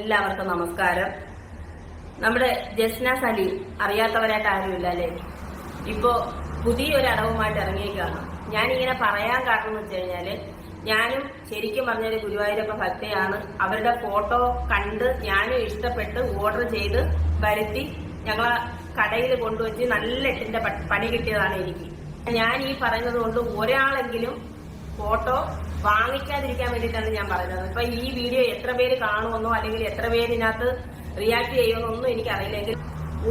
എല്ലാവർക്കും നമസ്കാരം. നമ്മുടെ ജസ്ന സലീം അറിയാത്തവരായിട്ട് ആരുമില്ല അല്ലേ? ഇപ്പോ പുതിയൊരു അടവുമായിട്ട് ഇറങ്ങിയേക്കാണ് ഇങ്ങനെ പറയാൻ കാരണം എന്ന് വെച്ച് കഴിഞ്ഞാൽ ഞാനും ശരിക്കും പറഞ്ഞൊരു ഗുരുവായൂരപ്പ ഭക്തയാണ്. അവരുടെ ഫോട്ടോ കണ്ട് ഞാനും ഇഷ്ടപ്പെട്ട് ഓർഡർ ചെയ്ത് വരുത്തി ഞങ്ങളെ കടയിൽ കൊണ്ടുവച്ച് നല്ല എട്ടിന്റെ പണി കിട്ടിയതാണ് എനിക്ക്. ഞാൻ ഈ പറയുന്നത് കൊണ്ട് ഒരാളെങ്കിലും ഫോട്ടോ വാങ്ങിക്കാതിരിക്കാൻ വേണ്ടിയിട്ടാണ് ഞാൻ പറയുന്നത് ഇപ്പൊ ഈ വീഡിയോ എത്ര പേര് കാണുമെന്നോ അല്ലെങ്കിൽ എത്ര പേര് ഇതിനകത്ത് റിയാക്ട് ചെയ്യുമെന്നോ ഒന്നും എനിക്കറിയില്ലെങ്കിൽ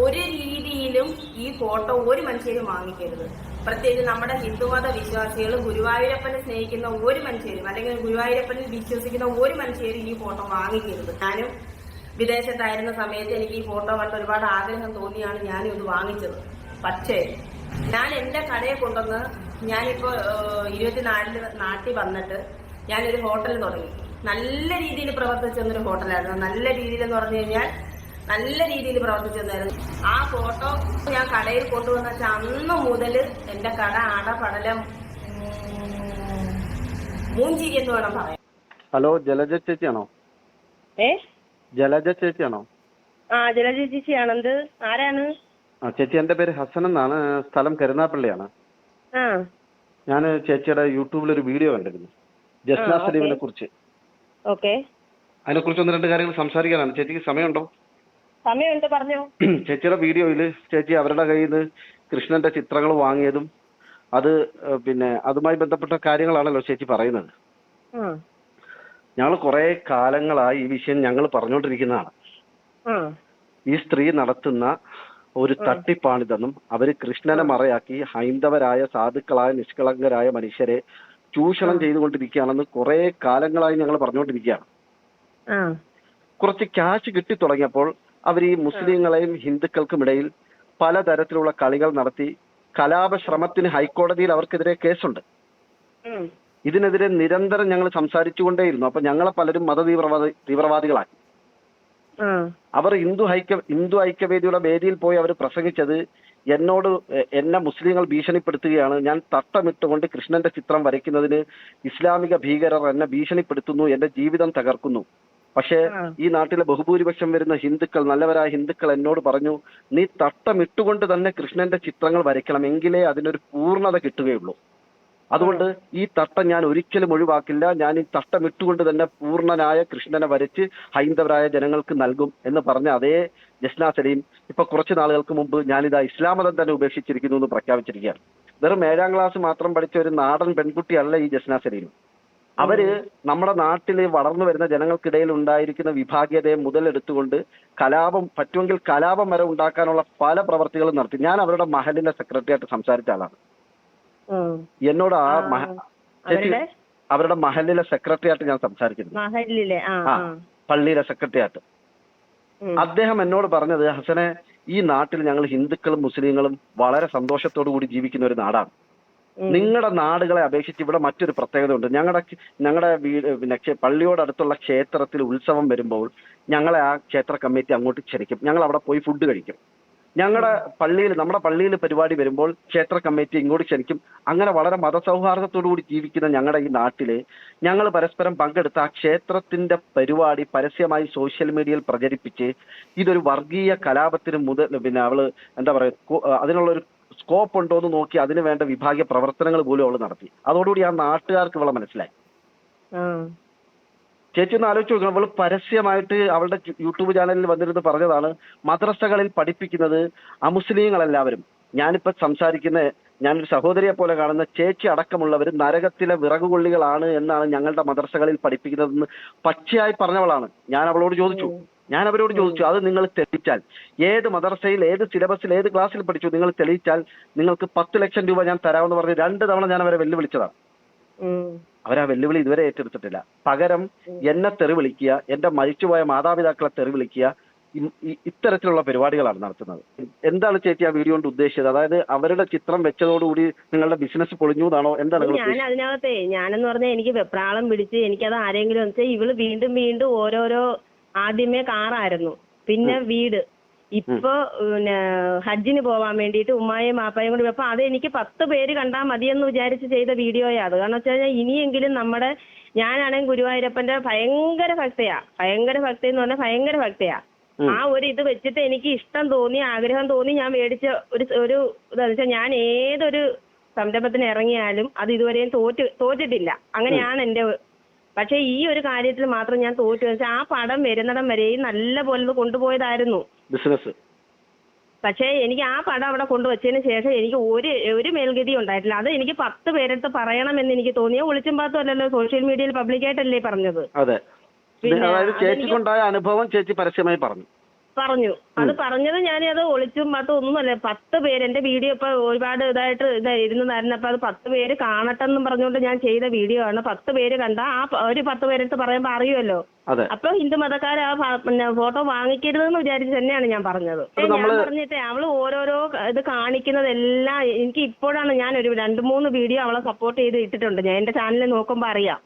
ഒരു രീതിയിലും ഈ ഫോട്ടോ ഒരു മനുഷ്യരും വാങ്ങിക്കരുത്. പ്രത്യേകിച്ച് നമ്മുടെ ഹിന്ദുമത വിശ്വാസികൾ ഗുരുവായൂരപ്പനെ സ്നേഹിക്കുന്ന ഒരു മനുഷ്യരും അല്ലെങ്കിൽ ഗുരുവായൂരപ്പനിൽ വിശ്വസിക്കുന്ന ഒരു മനുഷ്യരും ഈ ഫോട്ടോ വാങ്ങിക്കരുത്. ഞാനും വിദേശത്തായിരുന്ന സമയത്ത് എനിക്ക് ഈ ഫോട്ടോ കണ്ട് ഒരുപാട് ആഗ്രഹം തോന്നിയാണ് ഞാനും ഇത് വാങ്ങിച്ചത്. പക്ഷേ ഞാൻ എന്റെ കടയെ കൊണ്ടുവന്ന് ഞാനിപ്പോ ഇരുപത്തിനാലിൽ നാട്ടിൽ വന്നിട്ട് ഞാനൊരു ഹോട്ടൽ തുടങ്ങി. നല്ല രീതിയിൽ പ്രവർത്തിച്ചൊരു ഹോട്ടലായിരുന്നു. നല്ല രീതിയിൽ എന്ന് പറഞ്ഞു കഴിഞ്ഞാൽ നല്ല രീതിയിൽ പ്രവർത്തിച്ചെന്നായിരുന്നു ആ ഫോട്ടോ ഞാൻ കടയിൽ കൊണ്ടുവന്ന വെച്ചാൽ അന്ന് മുതൽ എന്റെ കട അടപടലം പടലം മൂഞ്ചിരി എന്ന് വേണം പറയാം ഹലോ ജലജ ചേച്ചിയാണോ? ഏ? ജലജ ചേച്ചിയാണോ? ആ ജലജ ചേച്ചിയാണെന്ത് ആരാണ്? ആ ചേച്ചി എന്റെ പേര് ഹസൻ എന്നാണ്. സ്ഥലം കരുനാപ്പള്ളിയാണ് ഞാൻ ചേച്ചിയുടെ യൂട്യൂബിൽ ഒരു വീഡിയോ കണ്ടിരുന്നു. ജസ്ന സലീമിനെ കുറിച്ച്. ഓക്കെ. അതിനെക്കുറിച്ച് ഒന്ന് രണ്ട് കാര്യങ്ങൾ സംസാരിക്കാനാണ്. ചേച്ചിക്ക് സമയമുണ്ടോ? സമയമുണ്ട് പറഞ്ഞോ. ചേച്ചിയുടെ വീഡിയോയിൽ ചേച്ചി അവരുടെ കയ്യിൽ നിന്ന് കൃഷ്ണന്റെ ചിത്രങ്ങൾ വാങ്ങിയതും അത് പിന്നെ അതുമായി ബന്ധപ്പെട്ട കാര്യങ്ങളാണല്ലോ ചേച്ചി പറയുന്നത്. ഞങ്ങൾ കുറെ കാലങ്ങളായി ഈ വിഷയം ഞങ്ങൾ പറഞ്ഞുകൊണ്ടിരിക്കുന്നതാണ് ഈ സ്ത്രീ നടത്തുന്ന ഒരു തട്ടിപ്പാണിതെന്നും അവർ കൃഷ്ണനെ മറയാക്കി ഹൈന്ദവരായ സാധുക്കളായ നിഷ്കളങ്കരായ മനുഷ്യരെ ചൂഷണം ചെയ്തുകൊണ്ടിരിക്കുകയാണെന്ന് കുറെ കാലങ്ങളായി ഞങ്ങൾ പറഞ്ഞുകൊണ്ടിരിക്കുകയാണ്. കുറച്ച് ക്യാഷ് കിട്ടി തുടങ്ങിയപ്പോൾ അവർ ഈ മുസ്ലിങ്ങളെയും ഹിന്ദുക്കൾക്കും ഇടയിൽ പലതരത്തിലുള്ള കളികൾ നടത്തി കലാപ ശ്രമത്തിന് ഹൈക്കോടതിയിൽ അവർക്കെതിരെ കേസുണ്ട്. ഇതിനെതിരെ നിരന്തരം ഞങ്ങൾ സംസാരിച്ചുകൊണ്ടേയിരുന്നു. അപ്പൊ ഞങ്ങളെ പലരും മത തീവ്രവാദി തീവ്രവാദികളാക്കി. ആ അവർ ഹിന്ദു ഐക്യ ഹിന്ദു ഐക്യവേദിയുടെ വേദിയിൽ പോയി അവർ പ്രസംഗിച്ചത് എന്നോട് എന്നെ മുസ്ലിങ്ങൾ ഭീഷണിപ്പെടുത്തുകയാണ്. ഞാൻ തട്ടമിട്ടുകൊണ്ട് കൃഷ്ണന്റെ ചിത്രം വരയ്ക്കുന്നതിന് ഇസ്ലാമിക ഭീകരർ എന്നെ ഭീഷണിപ്പെടുത്തുന്നു എന്റെ ജീവിതം തകർക്കുന്നു. പക്ഷേ ഈ നാട്ടിലെ ബഹുഭൂരിപക്ഷം വരുന്ന ഹിന്ദുക്കൾ നല്ലവരായ ഹിന്ദുക്കൾ എന്നോട് പറഞ്ഞു നീ തട്ടമിട്ടുകൊണ്ട് തന്നെ കൃഷ്ണന്റെ ചിത്രങ്ങൾ വരയ്ക്കണം എങ്കിലേ അതിനൊരു പൂർണത കിട്ടുകയുള്ളൂ. അതുകൊണ്ട് ഈ തട്ടം ഞാൻ ഒരിക്കലും ഒഴിവാക്കില്ല. ഞാൻ ഈ തട്ടം ഇട്ടുകൊണ്ട് തന്നെ പൂർണനായ കൃഷ്ണനെ വരച്ച് ഹൈന്ദവരായ ജനങ്ങൾക്ക് നൽകും എന്ന് പറഞ്ഞ അതേ ജസ്നാ സലീം ഇപ്പൊ കുറച്ച് നാളുകൾക്ക് മുമ്പ് ഞാനിതാ ഇസ്ലാം മതം തന്നെ ഉപേക്ഷിച്ചിരിക്കുന്നു എന്ന് പ്രഖ്യാപിച്ചിരിക്കുകയാണ്. വെറും ഏഴാം ക്ലാസ് മാത്രം പഠിച്ച ഒരു നാടൻ പെൺകുട്ടിയല്ല ഈ ജസ്നാ സലീം അവർ നമ്മുടെ നാട്ടിൽ വളർന്നു വരുന്ന ജനങ്ങൾക്കിടയിൽ ഉണ്ടായിരിക്കുന്ന വിഭാഗീയതയെ മുതലെടുത്തുകൊണ്ട് കലാപം പറ്റുമെങ്കിൽ കലാപം വരെ ഉണ്ടാക്കാനുള്ള പല പ്രവർത്തികളും നടത്തി. ഞാൻ അവരുടെ മഹലിന്റെ സെക്രട്ടറി ആയിട്ട് സംസാരിച്ച ആളാണ്. എന്നോട് ആ ചേച്ചി അവരുടെ? മഹലിലെ സെക്രട്ടറി സെക്രട്ടറിയായിട്ട് ഞാൻ സംസാരിക്കുന്നു ആ പള്ളിയിലെ സെക്രട്ടറി ആയിട്ട് അദ്ദേഹം എന്നോട് പറഞ്ഞത് ഹസനെ ഈ നാട്ടിൽ ഞങ്ങൾ ഹിന്ദുക്കളും മുസ്ലിങ്ങളും വളരെ സന്തോഷത്തോടു കൂടി ജീവിക്കുന്ന ഒരു നാടാണ്. നിങ്ങളുടെ നാടുകളെ അപേക്ഷിച്ച് ഇവിടെ മറ്റൊരു പ്രത്യേകത ഉണ്ട് ഞങ്ങളുടെ ഞങ്ങളുടെ വീട് പിന്നെ പള്ളിയോടടുത്തുള്ള ക്ഷേത്രത്തിൽ ഉത്സവം വരുമ്പോൾ ഞങ്ങളെ ആ ക്ഷേത്ര കമ്മിറ്റി അങ്ങോട്ട് ക്ഷണിക്കും. ഞങ്ങൾ അവിടെ പോയി ഫുഡ് കഴിക്കും. ഞങ്ങളുടെ പള്ളിയിൽ നമ്മുടെ പള്ളിയിൽ പരിപാടി വരുമ്പോൾ ക്ഷേത്ര കമ്മിറ്റി ഇങ്ങോട്ട് ക്ഷണിക്കും. അങ്ങനെ വളരെ മതസൗഹാർദ്ദത്തോടുകൂടി ജീവിക്കുന്ന ഞങ്ങളുടെ ഈ നാട്ടിൽ ഞങ്ങൾ പരസ്പരം പങ്കെടുത്ത ആ ക്ഷേത്രത്തിന്റെ പരിപാടി പരസ്യമായി സോഷ്യൽ മീഡിയയിൽ പ്രചരിപ്പിച്ച് ഇതൊരു വർഗീയ കലാപത്തിന് മുതൽ പിന്നെ അവൾ എന്താ പറയുക അതിനുള്ളൊരു സ്കോപ്പ് ഉണ്ടോ എന്ന് നോക്കി അതിന് വേണ്ട വിഭാഗീയ പ്രവർത്തനങ്ങൾ പോലും അവൾ നടത്തി. അതോടുകൂടി ആ നാട്ടുകാർക്ക് ഇവളെ മനസ്സിലായി. ചേച്ചി ഒന്ന് ആലോചിച്ച് നോക്കണം. അവൾ പരസ്യമായിട്ട് അവളുടെ യൂട്യൂബ് ചാനലിൽ വന്നിരുന്ന് പറഞ്ഞതാണ് മദ്രസകളിൽ പഠിപ്പിക്കുന്നത് അമുസ്ലിങ്ങളെല്ലാവരും. ഞാനിപ്പോ സംസാരിക്കുന്ന ഞാനൊരു സഹോദരിയെ പോലെ കാണുന്ന ചേച്ചി അടക്കമുള്ളവർ നരകത്തിലെ വിറകുകൊള്ളികളാണ് എന്നാണ് ഞങ്ങളുടെ മദ്രസകളിൽ പഠിപ്പിക്കുന്നതെന്ന് പച്ചയായി പറഞ്ഞവളാണ്. ഞാൻ അവളോട് ചോദിച്ചു. ഞാൻ അവരോട് ചോദിച്ചു അത് നിങ്ങൾ തെളിയിച്ചാൽ ഏത് മദ്രസയിൽ ഏത് സിലബസിൽ ഏത് ക്ലാസ്സിൽ പഠിച്ചു നിങ്ങൾ തെളിയിച്ചാൽ നിങ്ങൾക്ക് പത്ത് ലക്ഷം രൂപ ഞാൻ തരാമെന്ന് പറഞ്ഞ് രണ്ട് തവണ ഞാൻ അവരെ വെല്ലുവിളിച്ചതാണ്. അവരാ വെല്ലുവിളി ഇതുവരെ ഏറ്റെടുത്തിട്ടില്ല. പകരം എന്നെ തെറി വിളിക്കുക എന്റെ മരിച്ചുപോയ മാതാപിതാക്കളെ തെറി വിളിക്കുക ഇ- ഇ- ഇത്തരത്തിലുള്ള പരിപാടികളാണ് നടത്തുന്നത്. എന്താണ് ചേച്ചി ആ വീഡിയോ കൊണ്ട് ഉദ്ദേശിച്ചത്? അതായത് അവരുടെ ചിത്രം വെച്ചതോടുകൂടി നിങ്ങളുടെ ബിസിനസ് പൊളിഞ്ഞു എന്നാണോ? എന്താണ് ഞാൻ അതിനകത്തെ ഞാനെന്ന് പറഞ്ഞാൽ എനിക്ക് വെപ്രാളം പിടിച്ച് എനിക്കത് ആരെങ്കിലും വെച്ചാൽ ഇവൾ വീണ്ടും വീണ്ടും ഓരോരോ ആദ്യമേ കാറായിരുന്നു. പിന്നെ വീട്. ഇപ്പൊ പിന്നെ ഹജ്ജിന് പോവാൻ വേണ്ടിയിട്ട് ഉമ്മായും മാപ്പായും കൂടി അപ്പൊ അത് എനിക്ക് പത്ത് പേര് കണ്ടാൽ മതിയെന്ന് വിചാരിച്ച് ചെയ്ത വീഡിയോയാ അത്. കാരണം വെച്ച് കഴിഞ്ഞാൽ ഇനിയെങ്കിലും നമ്മുടെ ഞാനാണെങ്കിൽ ഗുരുവായൂരപ്പന്റെ ഭയങ്കര ഭക്തയാ. ഭയങ്കര ഭക്തി എന്ന് പറഞ്ഞാൽ ഭയങ്കര ഭക്തയാ. ആ ഒരു ഇത് വെച്ചിട്ട് എനിക്ക് ഇഷ്ടം തോന്നി ആഗ്രഹം തോന്നി ഞാൻ മേടിച്ച ഒരു ഒരു ഇതെന്ന് വെച്ചാൽ ഞാൻ ഏതൊരു സംരംഭത്തിന് ഇറങ്ങിയാലും അത് ഇതുവരെയും തോറ്റ് തോറ്റിട്ടില്ല. അങ്ങനെയാണ് എന്റെ പക്ഷെ ഈ ഒരു കാര്യത്തിൽ മാത്രം ഞാൻ തോറ്റു. വെച്ചാൽ ആ പടം വരുന്നിടം വരെയും നല്ല പോലെ കൊണ്ടുപോയതായിരുന്നു. ബിസിനസ്. പക്ഷേ എനിക്ക് ആ പടം അവിടെ കൊണ്ടുവച്ചതിന് ശേഷം എനിക്ക് ഒരു ഒരു മേൽഗതി ഉണ്ടായിട്ടില്ല. അത് എനിക്ക് പത്ത് പേരെടുത്ത് പറയണമെന്ന് എനിക്ക് തോന്നിയ ഒളിച്ചും പാത്തും അല്ലല്ലോ സോഷ്യൽ മീഡിയയിൽ പബ്ലിക്കായിട്ടല്ലേ പറഞ്ഞത്. അതെ. അതായത് ചേച്ചിക്കുണ്ടായ അനുഭവം ചേച്ചി പരസ്യമായി പറഞ്ഞു. പറഞ്ഞു. അത് പറഞ്ഞത് ഞാൻ അത് ഒളിച്ചും പാത്തും ഒന്നുമല്ല. പത്ത് പേര് എന്റെ വീഡിയോ ഇപ്പൊ ഒരുപാട് ഇതായിട്ട് ഇതാ ഇരുന്നതായിരുന്നു അപ്പൊ അത് പത്ത് പേര് കാണട്ടെ എന്നും പറഞ്ഞുകൊണ്ട് ഞാൻ ചെയ്ത വീഡിയോ ആണ്. പത്ത് പേര് കണ്ട ആ ഒരു പത്ത് പേരെടുത്ത് പറയുമ്പോ അറിയുമല്ലോ. അപ്പൊ ഹിന്ദു മതക്കാർ ആ ഫോട്ടോ പിന്നെ ഫോട്ടോ വാങ്ങിക്കരുതെന്ന് വിചാരിച്ച് തന്നെയാണ് ഞാൻ പറഞ്ഞത്. ഞാൻ പറഞ്ഞിട്ടേ അവൾ ഓരോരോ ഇത് കാണിക്കുന്നതെല്ലാം എനിക്ക് ഇപ്പോഴാണ് ഞാൻ ഒരു രണ്ട് മൂന്ന് വീഡിയോ അവളെ സപ്പോർട്ട് ചെയ്ത് ഇട്ടിട്ടുണ്ട്. ഞാൻ എന്റെ ചാനലിൽ നോക്കുമ്പോ അറിയാം.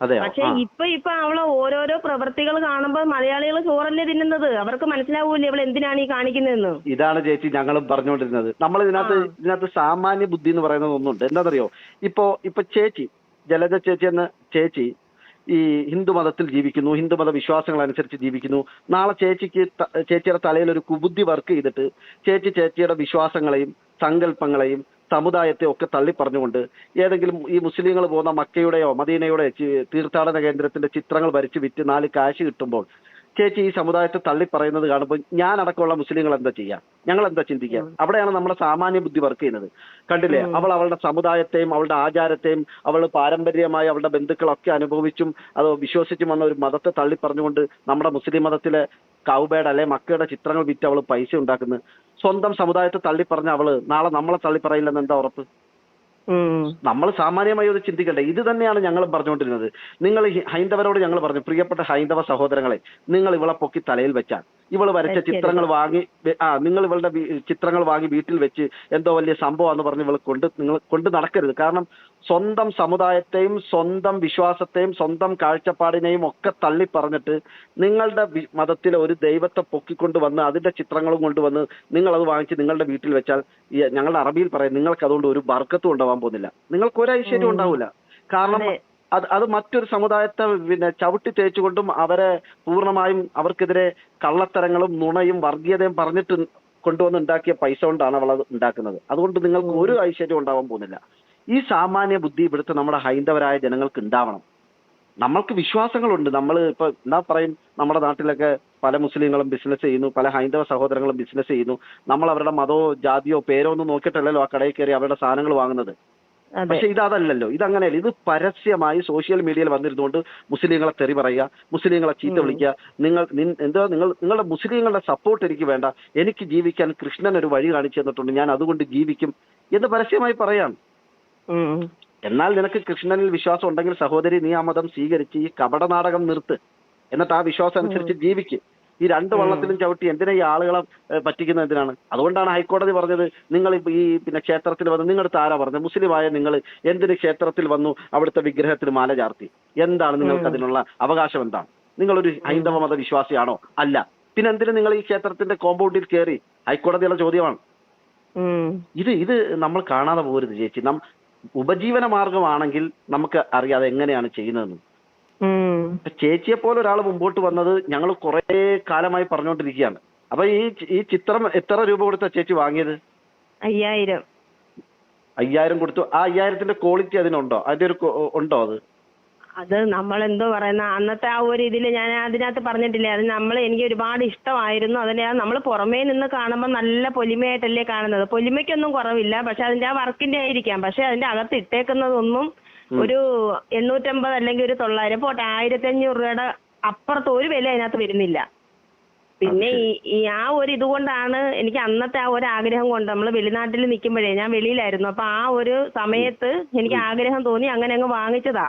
പക്ഷെ. ഇപ്പൊ ഇപ്പൊ അവളെ ഓരോരോ പ്രവർത്തികൾ കാണുമ്പോൾ മലയാളികൾ ചോറല്ലേ തിന്നുന്നത്? അവർക്ക് മനസ്സിലാവൂലേ ഇവൾ എന്തിനാണ് ഈ കാണിക്കുന്നതെന്ന്? ഇതാണ് ചേച്ചി ഞങ്ങളും പറഞ്ഞുകൊണ്ടിരുന്നത്. നമ്മൾ ഇതിനകത്ത്. ഇതിനകത്ത് സാമാന്യ ബുദ്ധി എന്ന് പറയുന്നത് ഒന്നുണ്ട്. എന്താണെന്നറിയോ ഇപ്പോ ഇപ്പൊ ചേച്ചി ജലജ ചേച്ചി എന്ന ചേച്ചി ഈ ഹിന്ദു മതത്തിൽ ജീവിക്കുന്നു. ഹിന്ദു മത വിശ്വാസങ്ങൾ അനുസരിച്ച് ജീവിക്കുന്നു. നാളെ ചേച്ചിക്ക് ചേച്ചിയുടെ തലയിൽ ഒരു കുബുദ്ധി വർക്ക് ചെയ്തിട്ട് ചേച്ചി ചേച്ചിയുടെ വിശ്വാസങ്ങളെയും സങ്കല്പങ്ങളെയും സമുദായത്തെ ഒക്കെ തള്ളിപ്പറഞ്ഞുകൊണ്ട് ഏതെങ്കിലും ഈ മുസ്ലിങ്ങൾ പോകുന്ന മക്കയുടെയോ മദീനയുടെയോ ചി- തീർത്ഥാടന കേന്ദ്രത്തിന്റെ ചിത്രങ്ങൾ വരച്ച് വിറ്റ് നാല് കാശ് കിട്ടുമ്പോൾ ചേച്ചി ഈ സമുദായത്തെ തള്ളിപ്പറയുന്നത് കാണുമ്പോൾ ഞാൻ അടക്കമുള്ള മുസ്ലിങ്ങൾ എന്താ ചെയ്യാം? ഞങ്ങൾ എന്താ ചിന്തിക്കുക അവിടെയാണ് നമ്മുടെ സാമാന്യ ബുദ്ധി വർക്ക് ചെയ്യുന്നത്. കണ്ടില്ലേ? അവൾ അവളുടെ സമുദായത്തെയും അവളുടെ ആചാരത്തെയും അവൾ പാരമ്പര്യമായി അവളുടെ ബന്ധുക്കളൊക്കെ അനുഭവിച്ചും അത് വിശ്വസിച്ചും വന്ന ഒരു മതത്തെ തള്ളിപ്പറഞ്ഞുകൊണ്ട് നമ്മുടെ മുസ്ലിം മതത്തിലെ കൗബേഡ് അല്ലെ മക്കയുടെ ചിത്രങ്ങൾ വിറ്റ് അവൾ പൈസ ഉണ്ടാക്കുന്നത് സ്വന്തം സമുദായത്തെ തള്ളി പറഞ്ഞ അവൾ നാളെ നമ്മളെ തള്ളി പറയില്ലെന്ന് എന്താ ഉറപ്പ്. നമ്മൾ സാമാന്യമായി ഒന്ന് ചിന്തിക്കണ്ടേ? ഇത് തന്നെയാണ് ഞങ്ങൾ പറഞ്ഞുകൊണ്ടിരുന്നത്. നിങ്ങൾ ഹൈന്ദവരോട് ഞങ്ങൾ പറഞ്ഞു പ്രിയപ്പെട്ട ഹൈന്ദവ സഹോദരങ്ങളെ നിങ്ങൾ ഇവളെ പൊക്കി തലയിൽ വെച്ചാൽ ഇവൾ വരച്ച ചിത്രങ്ങൾ വാങ്ങി ആ നിങ്ങൾ ഇവളുടെ ചിത്രങ്ങൾ വാങ്ങി വീട്ടിൽ വെച്ച് എന്തോ വലിയ സംഭവമാണെന്ന് പറഞ്ഞ് ഇവൾ കൊണ്ട് നിങ്ങൾ കൊണ്ട് നടക്കരുത്. കാരണം സ്വന്തം സമുദായത്തെയും സ്വന്തം വിശ്വാസത്തെയും സ്വന്തം കാഴ്ചപ്പാടിനെയും ഒക്കെ തള്ളി പറഞ്ഞിട്ട് നിങ്ങളുടെ മതത്തിലെ ഒരു ദൈവത്തെ പൊക്കിക്കൊണ്ട് വന്ന് അതിന്റെ ചിത്രങ്ങളും കൊണ്ടുവന്ന് നിങ്ങൾ അത് വാങ്ങിച്ച് നിങ്ങളുടെ വീട്ടിൽ വെച്ചാൽ ഞങ്ങളുടെ അറബിയിൽ പറയും നിങ്ങൾക്ക് അതുകൊണ്ട് ഒരു ബർക്കത്തും ഉണ്ടാവാൻ പോകുന്നില്ല. നിങ്ങൾക്ക് ഒരു ഐശ്വര്യം ഉണ്ടാവില്ല കാരണം അതെ. അത് മറ്റൊരു സമുദായത്തെ പിന്നെ ചവിട്ടി തേച്ചുകൊണ്ടും അവരെ പൂർണമായും അവർക്കെതിരെ കള്ളത്തരങ്ങളും നുണയും വർഗീയതയും പറഞ്ഞിട്ട് കൊണ്ടുവന്ന് ഉണ്ടാക്കിയ പൈസ കൊണ്ടാണ് അവൾ അത് ഉണ്ടാക്കുന്നത്. അതുകൊണ്ട് നിങ്ങൾക്ക് ഒരു ഐശ്വര്യം ഉണ്ടാവാൻ പോകുന്നില്ല. ഈ സാമാന്യ ബുദ്ധി ഇവിടുത്തെ നമ്മുടെ ഹൈന്ദവരായ ജനങ്ങൾക്ക് ഉണ്ടാവണം. നമ്മൾക്ക് വിശ്വാസങ്ങളുണ്ട്. നമ്മൾ ഇപ്പൊ എന്താ പറയും? നമ്മുടെ നാട്ടിലൊക്കെ പല മുസ്ലിങ്ങളും ബിസിനസ് ചെയ്യുന്നു. പല ഹൈന്ദവ സഹോദരങ്ങളും ബിസിനസ് ചെയ്യുന്നു. നമ്മൾ അവരുടെ മതമോ ജാതിയോ പേരോ ഒന്നും നോക്കിയിട്ടല്ലല്ലോ ആ കടയിൽ കയറി അവരുടെ സാധനങ്ങൾ വാങ്ങുന്നത്. പക്ഷെ ഇത് അതല്ലല്ലോ ഇത് അങ്ങനെയല്ല ഇത് പരസ്യമായി സോഷ്യൽ മീഡിയയിൽ വന്നിരുന്നുകൊണ്ട് മുസ്ലിങ്ങളെ തെറി പറയുക മുസ്ലിങ്ങളെ ചീത്ത വിളിക്കുക. നിങ്ങൾ എന്താ നിങ്ങൾ നിങ്ങളുടെ മുസ്ലിങ്ങളുടെ സപ്പോർട്ട് എനിക്ക് വേണ്ട. എനിക്ക് ജീവിക്കാൻ കൃഷ്ണൻ ഒരു വഴി കാണിച്ചു തന്നിട്ടുണ്ട്. ഞാൻ അതുകൊണ്ട് ജീവിക്കും എന്ന് പരസ്യമായി പറയാം. എന്നാൽ നിനക്ക് കൃഷ്ണനിൽ വിശ്വാസം ഉണ്ടെങ്കിൽ സഹോദരി നീ ആ മതം സ്വീകരിച്ച് ഈ കപട നാടകം നിർത്ത്. എന്നിട്ട് ആ വിശ്വാസം അനുസരിച്ച് ജീവിക്ക്. ഈ രണ്ട് വള്ളത്തിലും ചവിട്ടി എന്തിനാ ഈ ആളുകളെ പറ്റിക്കുന്നത് എന്തിനാണ്? അതുകൊണ്ടാണ് ഹൈക്കോടതി പറഞ്ഞത് നിങ്ങൾ ഈ പിന്നെ ക്ഷേത്രത്തിൽ വന്ന് നിങ്ങളുടെ താര പറഞ്ഞത്? മുസ്ലിമായ നിങ്ങൾ എന്തിന് ക്ഷേത്രത്തിൽ വന്നു അവിടുത്തെ വിഗ്രഹത്തിൽ മാല ചാർത്തി? എന്താണ് നിങ്ങൾക്ക് അതിനുള്ള അവകാശം എന്താണ്? നിങ്ങളൊരു ഹൈന്ദവ മത വിശ്വാസിയാണോ അല്ല. പിന്നെ എന്തിന് നിങ്ങൾ ഈ ക്ഷേത്രത്തിന്റെ കോമ്പൗണ്ടിൽ കയറി? ഹൈക്കോടതിയുള്ള ചോദ്യമാണ്. ഇത് ഇത് നമ്മൾ കാണാതെ പോകരുത് ചേച്ചി. നം ഉപജീവന മാർഗമാണെങ്കിൽ നമുക്ക് അറിയാതെ എങ്ങനെയാണ് ചെയ്യുന്നതെന്ന്. ചേച്ചിയെ പോലെ ഒരാൾ മുമ്പോട്ട് വന്നത് ഞങ്ങൾ കുറെ കാലമായി പറഞ്ഞുകൊണ്ടിരിക്കുകയാണ് അപ്പൊ ഈ ഈ ചിത്രം എത്ര രൂപ കൊടുത്ത ചേച്ചി വാങ്ങിയത്? അയ്യായിരം. അയ്യായിരം കൊടുത്തു. ആ അയ്യായിരത്തിന്റെ ക്വാളിറ്റി അതിനുണ്ടോ? അതിന്റെ ഒരു ഉണ്ടോ അത്? അത് നമ്മൾ എന്തോ പറയുന്ന അന്നത്തെ ആ ഒരു ഇതിൽ ഞാൻ അതിനകത്ത് പറഞ്ഞിട്ടില്ലേ അത് നമ്മൾ എനിക്ക് ഒരുപാട് ഇഷ്ടമായിരുന്നു. അതിനെ നമ്മൾ പുറമേ നിന്ന് കാണുമ്പോൾ നല്ല പൊലിമയായിട്ടല്ലേ കാണുന്നത്. പൊലിമയ്ക്കൊന്നും കുറവില്ല. പക്ഷെ അതിന്റെ ആ വർക്കിന്റെ ആയിരിക്കാം. പക്ഷെ അതിന്റെ അകത്ത് ഇട്ടേക്കുന്നതൊന്നും ഒരു എണ്ണൂറ്റമ്പത് അല്ലെങ്കിൽ ഒരു തൊള്ളായിരം. പോട്ടെ ആയിരത്തി അഞ്ഞൂറ് രൂപയുടെ അപ്പുറത്ത് ഒരു വില അതിനകത്ത് വരുന്നില്ല. പിന്നെ ഈ ആ ഒരു ഇതുകൊണ്ടാണ് എനിക്ക് അന്നത്തെ ആ ഒരു ആഗ്രഹം കൊണ്ട് നമ്മൾ വെളിനാട്ടിൽ നിൽക്കുമ്പോഴേ ഞാൻ വെളിയിലായിരുന്നു. അപ്പൊ ആ ഒരു സമയത്ത് എനിക്ക് ആഗ്രഹം തോന്നി അങ്ങനെ അങ്ങ് വാങ്ങിച്ചതാ.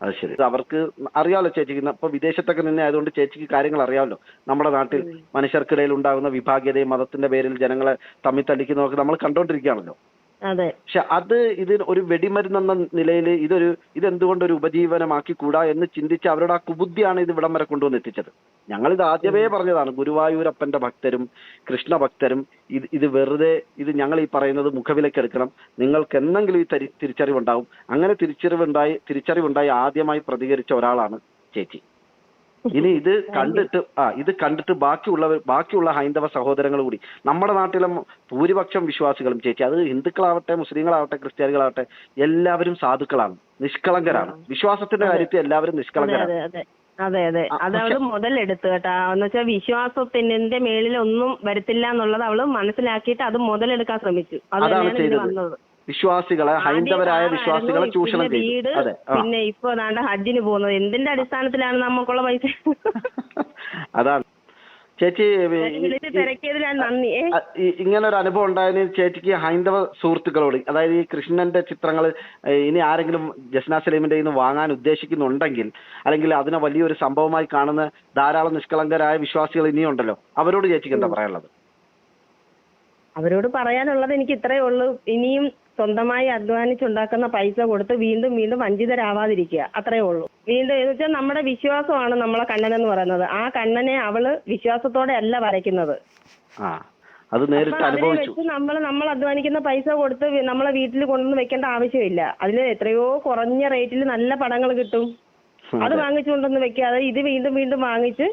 അത് ശരി. അവർക്ക് അറിയാമല്ലോ ചേച്ചിക്ക്. ഇപ്പൊ വിദേശത്തൊക്കെ നിന്നെ ആയതുകൊണ്ട് ചേച്ചിക്ക് കാര്യങ്ങൾ അറിയാമല്ലോ. നമ്മുടെ നാട്ടിൽ മനുഷ്യർക്കിടയിൽ ഉണ്ടാകുന്ന വിഭാഗീയതയും മതത്തിന്റെ പേരിൽ ജനങ്ങളെ തമ്മിൽ തല്ലിക്കുന്നതൊക്കെ നമ്മൾ കണ്ടോണ്ടിരിക്കുകയാണല്ലോ. പക്ഷെ അത് ഇത് ഒരു വെടിമരുന്നെന്ന നിലയിൽ ഇതൊരു ഇതെന്തുകൊണ്ട് ഒരു ഉപജീവനമാക്കി കൂടാ എന്ന് ചിന്തിച്ച് അവരുടെ ആ കുബുദ്ധിയാണ് ഇത് ഇവിടം വരെ കൊണ്ടുവന്ന് എത്തിച്ചത് ഞങ്ങൾ ഇത് ആദ്യമേ പറഞ്ഞതാണ് ഗുരുവായൂരപ്പന്റെ ഭക്തരും കൃഷ്ണ ഭക്തരും ഇത് ഇത് വെറുതെ ഇത് ഞങ്ങൾ ഈ പറയുന്നത് മുഖവിലക്കെടുക്കണം നിങ്ങൾക്ക് എന്തെങ്കിലും ഈ തിരിച്ചറിവ് തിരിച്ചറിവുണ്ടാവും. അങ്ങനെ തിരിച്ചറിവുണ്ടായി തിരിച്ചറിവുണ്ടായി ആദ്യമായി പ്രതികരിച്ച ഒരാളാണ് ചേച്ചി. ഇനി ഇത് കണ്ടിട്ട് ആ ഇത് കണ്ടിട്ട് ബാക്കിയുള്ളവർ ബാക്കിയുള്ള ഹൈന്ദവ സഹോദരങ്ങൾ കൂടി. നമ്മുടെ നാട്ടിലും ഭൂരിപക്ഷം വിശ്വാസികളും ചേച്ചി അത് ഹിന്ദുക്കളാവട്ടെ മുസ്ലിങ്ങളാവട്ടെ ക്രിസ്ത്യാനികളാവട്ടെ എല്ലാവരും സാധുക്കളാണ് നിഷ്കളങ്കരാണ്. വിശ്വാസത്തിന്റെ കാര്യത്തിൽ എല്ലാവരും നിഷ്കളങ്കരാണ്. അതെ അതെ അതെ അവൾ മുതലെടുത്ത് കേട്ടാ. എന്ന് വെച്ചാൽ വിശ്വാസത്തിന്റെ മേളിലൊന്നും വരത്തില്ല എന്നുള്ളത് അവൾ മനസ്സിലാക്കിയിട്ട് അത് മുതലെടുക്കാൻ ശ്രമിച്ചു. അതാണ് ചെയ്തത്. വിശ്വാസികളെ ഹൈന്ദവരായ വിശ്വാസികളെ ചൂഷണം ചെയ്തു. അതെ പിന്നെ ഇപ്പൊ ഹജ്ജിന് പോകുന്നത്. എന്തിന്റെ അടിസ്ഥാനത്തിലാണ് നമുക്കുള്ള പൈസ? അതാണ്. ചേച്ചി? ഇങ്ങനെ ഒരു അനുഭവം ഉണ്ടായതിന് ചേച്ചിക്ക് ഹൈന്ദവ സുഹൃത്തുക്കളോട് അതായത് ഈ കൃഷ്ണന്റെ ചിത്രങ്ങൾ ഇനി ആരെങ്കിലും ജസ്ന സലീമിന്റെ നിന്ന് വാങ്ങാൻ ഉദ്ദേശിക്കുന്നുണ്ടെങ്കിൽ അല്ലെങ്കിൽ അതിനെ വലിയൊരു സംഭവമായി കാണുന്ന ധാരാളം നിഷ്കളങ്കരായ വിശ്വാസികൾ ഇനിയുണ്ടല്ലോ അവരോട് ചേച്ചിക്ക് എന്താ പറയാനുള്ളത്? അവരോട് പറയാനുള്ളത് എനിക്ക് ഇത്രയേ ഉള്ളൂ. ഇനിയും സ്വന്തമായി അധ്വാനിച്ചുണ്ടാക്കുന്ന പൈസ കൊടുത്ത് വീണ്ടും വീണ്ടും വഞ്ചിതരാവാതിരിക്കുക. അത്രയേ ഉള്ളൂ. വീണ്ടും എന്ന് വെച്ചാൽ നമ്മുടെ വിശ്വാസമാണ് നമ്മളെ കണ്ണൻ എന്ന് പറയുന്നത്. ആ കണ്ണനെ അവൾ വിശ്വാസത്തോടെ അല്ല വരയ്ക്കുന്നത്. ആ അത് നേരിട്ട് അനുഭവിച്ചു. വെച്ച് നമ്മൾ നമ്മൾ അധ്വാനിക്കുന്ന പൈസ കൊടുത്ത് നമ്മളെ വീട്ടിൽ കൊണ്ടുവന്ന് വെക്കേണ്ട ആവശ്യമില്ല. അതിൽ എത്രയോ കുറഞ്ഞ റേറ്റിൽ നല്ല പടങ്ങൾ കിട്ടും. അത് വാങ്ങിച്ചുകൊണ്ടൊന്ന് വെക്കാതെ ഇത് വീണ്ടും വീണ്ടും വാങ്ങിച്ച്